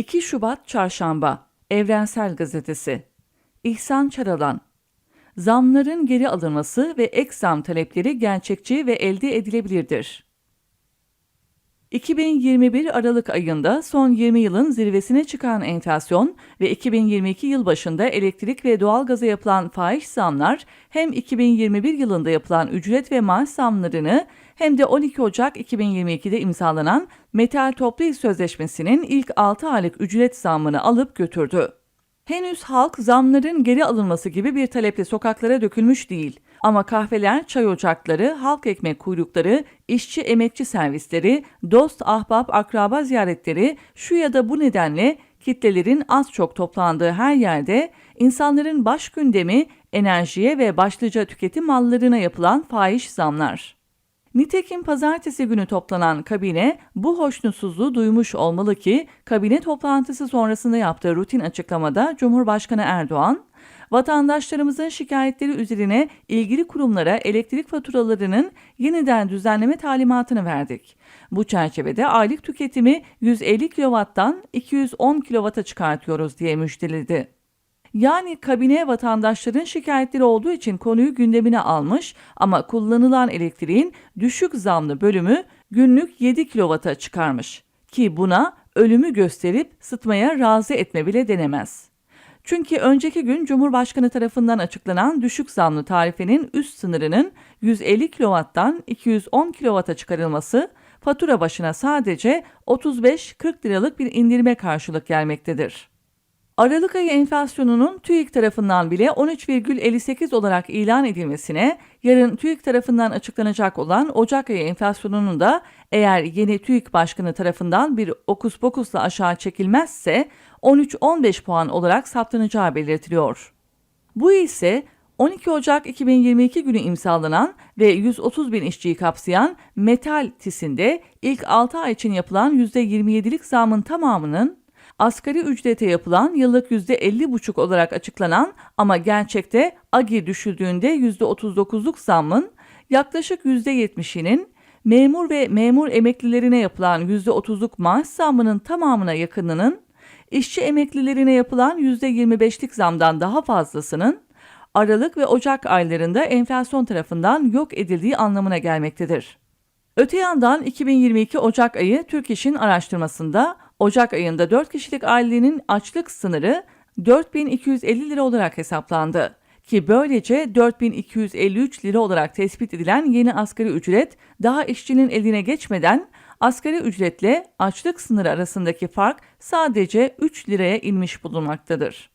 2 Şubat Çarşamba Evrensel Gazetesi İhsan Çaralan Zamların geri alınması ve ek zam talepleri gerçekçi ve elde edilebilirdir. 2021 Aralık ayında son 20 yılın zirvesine çıkan enflasyon ve 2022 yıl başında elektrik ve doğalgaza yapılan fahiş zamlar hem 2021 yılında yapılan ücret ve maaş zamlarını hem de 12 Ocak 2022'de imzalanan Metal Toplu İş Sözleşmesi'nin ilk 6 aylık ücret zammını alıp götürdü. Henüz halk zamların geri alınması gibi bir taleple sokaklara dökülmüş değil. Ama kahveler, çay ocakları, halk ekmek kuyrukları, işçi emekçi servisleri, dost ahbap akraba ziyaretleri şu ya da bu nedenle kitlelerin az çok toplandığı her yerde insanların baş gündemi enerjiye ve başlıca tüketim mallarına yapılan fahiş zamlar. Nitekim pazartesi günü toplanan kabine bu hoşnutsuzluğu duymuş olmalı ki kabine toplantısı sonrasında yaptığı rutin açıklamada Cumhurbaşkanı Erdoğan, vatandaşlarımızın şikayetleri üzerine ilgili kurumlara elektrik faturalarının yeniden düzenleme talimatını verdik. Bu çerçevede aylık tüketimi 150 kW'dan 210 kW'a çıkartıyoruz diye müjdeledi. Yani kabine vatandaşların şikayetleri olduğu için konuyu gündemine almış ama kullanılan elektriğin düşük zamlı bölümü günlük 7 kW'a çıkarmış. Ki buna ölümü gösterip sıtmaya razı etme bile denemez. Çünkü önceki gün Cumhurbaşkanı tarafından açıklanan düşük zamlı tarifenin üst sınırının 150 kW'dan 210 kW'a çıkarılması fatura başına sadece 35-40 liralık bir indirime karşılık gelmektedir. Aralık ayı enflasyonunun TÜİK tarafından bile 13,58 olarak ilan edilmesine, yarın TÜİK tarafından açıklanacak olan Ocak ayı enflasyonunun da eğer yeni TÜİK Başkanı tarafından bir okus pokusla aşağı çekilmezse 13-15 puan olarak saptanacağı belirtiliyor. Bu ise 12 Ocak 2022 günü imzalanan ve 130 bin işçiyi kapsayan metal tisinde ilk 6 ay için yapılan %27'lik zamın tamamının asgari ücrete yapılan yıllık %50,5 olarak açıklanan ama gerçekte AGİ düşüldüğünde %39'luk zammın yaklaşık %70'inin memur ve memur emeklilerine yapılan %30'luk maaş zammının tamamına yakınının, işçi emeklilerine yapılan %25'lik zamdan daha fazlasının Aralık ve Ocak aylarında enflasyon tarafından yok edildiği anlamına gelmektedir. Öte yandan 2022 Ocak ayı Türk İş'in araştırmasında Ocak ayında 4 kişilik ailenin açlık sınırı 4250 lira olarak hesaplandı ki böylece 4253 lira olarak tespit edilen yeni asgari ücret daha işçinin eline geçmeden asgari ücretle açlık sınırı arasındaki fark sadece 3 liraya inmiş bulunmaktadır.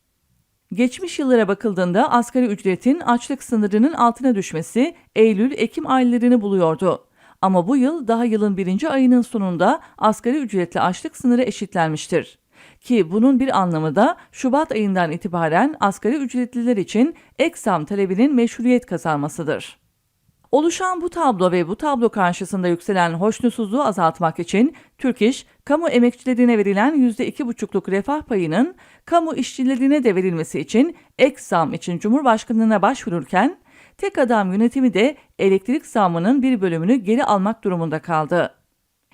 Geçmiş yıllara bakıldığında asgari ücretin açlık sınırının altına düşmesi Eylül-Ekim aylarını buluyordu. Ama bu yıl daha yılın birinci ayının sonunda asgari ücretli açlık sınırı eşitlenmiştir. Ki bunun bir anlamı da Şubat ayından itibaren asgari ücretliler için ek zam talebinin meşruiyet kazanmasıdır. Oluşan bu tablo ve bu tablo karşısında yükselen hoşnutsuzluğu azaltmak için Türk İş, kamu emekçilerine verilen %2,5'luk refah payının kamu işçilerine de verilmesi için ek zam için Cumhurbaşkanlığına başvururken tek adam yönetimi de elektrik zammının bir bölümünü geri almak durumunda kaldı.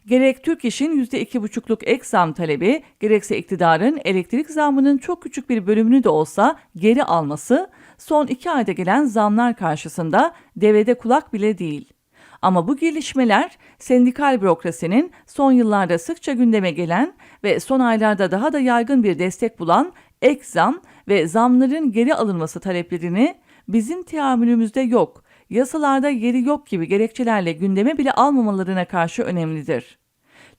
Gerek Türk İş'in %2,5'luk ek zam talebi, gerekse iktidarın elektrik zammının çok küçük bir bölümünü de olsa geri alması, son iki ayda gelen zamlar karşısında devede kulak bile değil. Ama bu gelişmeler sendikal bürokrasinin son yıllarda sıkça gündeme gelen ve son aylarda daha da yaygın bir destek bulan ek zam ve zamların geri alınması taleplerini bizim teamülümüzde yok, yasalarda yeri yok gibi gerekçelerle gündeme bile almamalarına karşı önemlidir.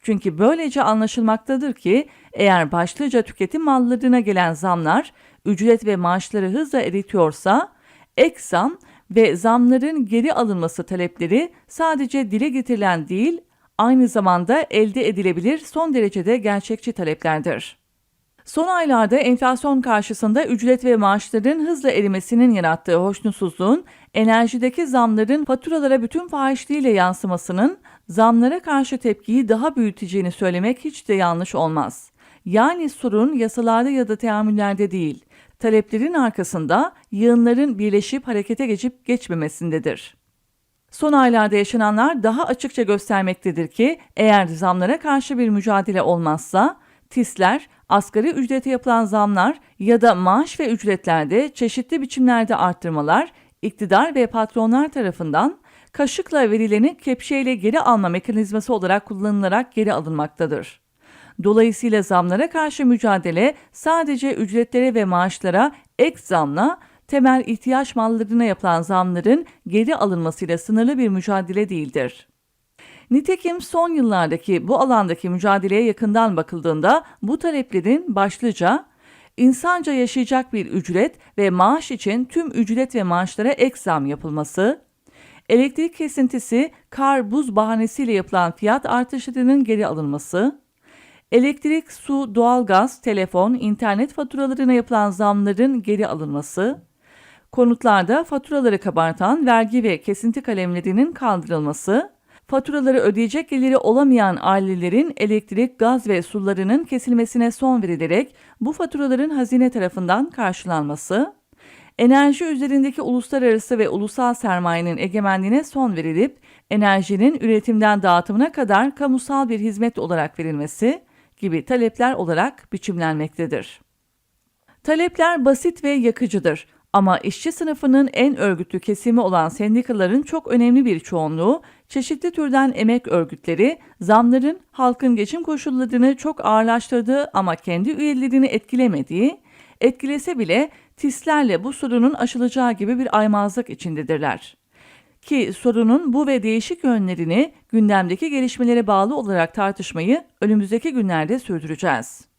Çünkü böylece anlaşılmaktadır ki eğer başlıca tüketim mallarına gelen zamlar ücret ve maaşları hızla eritiyorsa ek zam ve zamların geri alınması talepleri sadece dile getirilen değil, aynı zamanda elde edilebilir son derecede gerçekçi taleplerdir. Son aylarda enflasyon karşısında ücret ve maaşların hızla erimesinin yarattığı hoşnutsuzluğun, enerjideki zamların faturalara bütün fahişliğiyle yansımasının zamlara karşı tepkiyi daha büyüteceğini söylemek hiç de yanlış olmaz. Yani sorun yasalarda ya da teamüllerde değil, taleplerin arkasında yığınların birleşip harekete geçip geçmemesindedir. Son aylarda yaşananlar daha açıkça göstermektedir ki eğer zamlara karşı bir mücadele olmazsa TİS'ler asgari ücrete yapılan zamlar ya da maaş ve ücretlerde çeşitli biçimlerde arttırmalar iktidar ve patronlar tarafından kaşıkla verileni kepçeyle geri alma mekanizması olarak kullanılarak geri alınmaktadır. Dolayısıyla zamlara karşı mücadele sadece ücretlere ve maaşlara ek zamla temel ihtiyaç mallarına yapılan zamların geri alınmasıyla sınırlı bir mücadele değildir. Nitekim son yıllardaki bu alandaki mücadeleye yakından bakıldığında bu taleplerin başlıca insanca yaşayacak bir ücret ve maaş için tüm ücret ve maaşlara ek zam yapılması, elektrik kesintisi, kar, buz bahanesiyle yapılan fiyat artışlarının geri alınması, elektrik, su, doğalgaz, telefon, internet faturalarına yapılan zamların geri alınması, konutlarda faturaları kabartan vergi ve kesinti kalemlerinin kaldırılması, faturaları ödeyecek geliri olamayan ailelerin elektrik, gaz ve sularının kesilmesine son verilerek bu faturaların hazine tarafından karşılanması, enerji üzerindeki uluslararası ve ulusal sermayenin egemenliğine son verilip enerjinin üretimden dağıtımına kadar kamusal bir hizmet olarak verilmesi gibi talepler olarak biçimlenmektedir. Talepler basit ve yakıcıdır ama işçi sınıfının en örgütlü kesimi olan sendikaların çok önemli bir çoğunluğu çeşitli türden emek örgütleri zamların halkın geçim koşullarını çok ağırlaştırdığı ama kendi üyelerini etkilemediği, etkilese bile TİS'lerle bu sorunun aşılacağı gibi bir aymazlık içindedirler. Ki sorunun bu ve değişik yönlerini gündemdeki gelişmelere bağlı olarak tartışmayı önümüzdeki günlerde sürdüreceğiz.